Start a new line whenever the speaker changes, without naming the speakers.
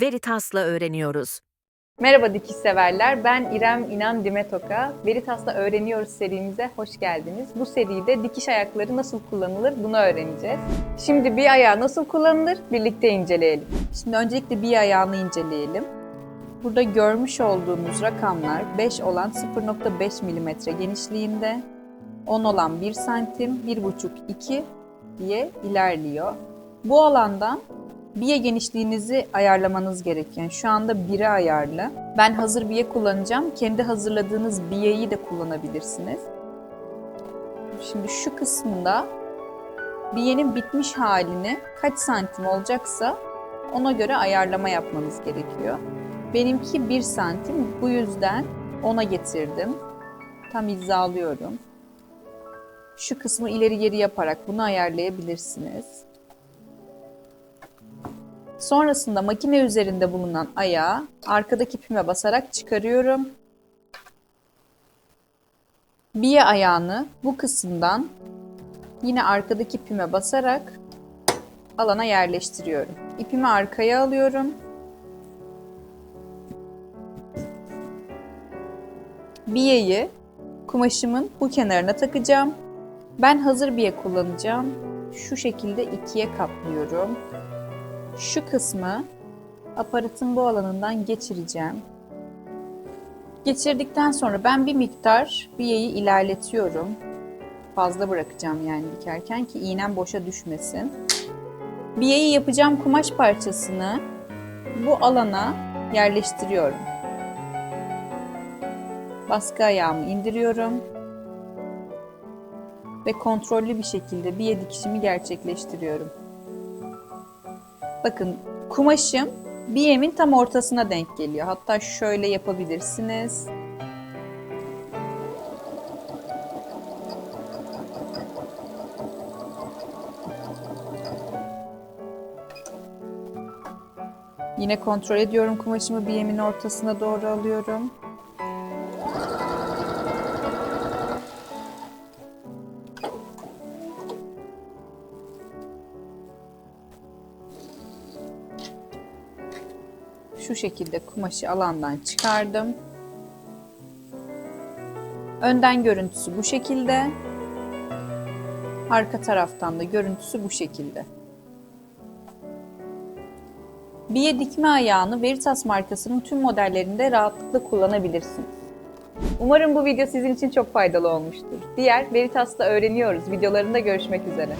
Veritas'la öğreniyoruz.
Merhaba dikiş severler. Ben İrem İnan Dimetoka. Veritas'la öğreniyoruz serimize hoş geldiniz. Bu seride dikiş ayakları nasıl kullanılır bunu öğreneceğiz. Şimdi bir ayağı nasıl kullanılır birlikte inceleyelim. Şimdi öncelikle bir ayağını inceleyelim. Burada görmüş olduğunuz rakamlar 5 olan 0.5 mm genişliğinde, 10 olan 1 santim, 1.5-2 diye ilerliyor. Bu alandan biye genişliğinizi ayarlamanız gerekiyor. Şu anda 1'e ayarlı. Ben hazır biye kullanacağım. Kendi hazırladığınız biyeyi de kullanabilirsiniz. Şimdi şu kısmında biyenin bitmiş halini kaç santim olacaksa ona göre ayarlama yapmanız gerekiyor. Benimki 1 santim. Bu yüzden 10'a getirdim. Tam hizalıyorum. Şu kısmı ileri geri yaparak bunu ayarlayabilirsiniz. Sonrasında makine üzerinde bulunan ayağı arkadaki pime basarak çıkarıyorum. Biye ayağını bu kısımdan yine arkadaki pime basarak alana yerleştiriyorum. İpimi arkaya alıyorum. Biyeyi kumaşımın bu kenarına takacağım. Ben hazır biye kullanacağım. Şu şekilde ikiye katlıyorum. Şu kısmı aparatın bu alanından geçireceğim. Geçirdikten sonra ben bir miktar biyeyi ilerletiyorum. Fazla bırakacağım yani dikerken ki iğnem boşa düşmesin. Biyeyi yapacağım kumaş parçasını bu alana yerleştiriyorum. Baskı ayağımı indiriyorum ve kontrollü bir şekilde biye dikişimi gerçekleştiriyorum. Bakın kumaşım biyemin tam ortasına denk geliyor. Hatta şöyle yapabilirsiniz. Yine kontrol ediyorum kumaşımı biyemin ortasına doğru alıyorum. Şu şekilde kumaşı alandan çıkardım. Önden görüntüsü bu şekilde. Arka taraftan da görüntüsü bu şekilde. Biye dikme ayağını Veritas markasının tüm modellerinde rahatlıkla kullanabilirsiniz. Umarım bu video sizin için çok faydalı olmuştur. Diğer Veritas'ta öğreniyoruz videolarında görüşmek üzere.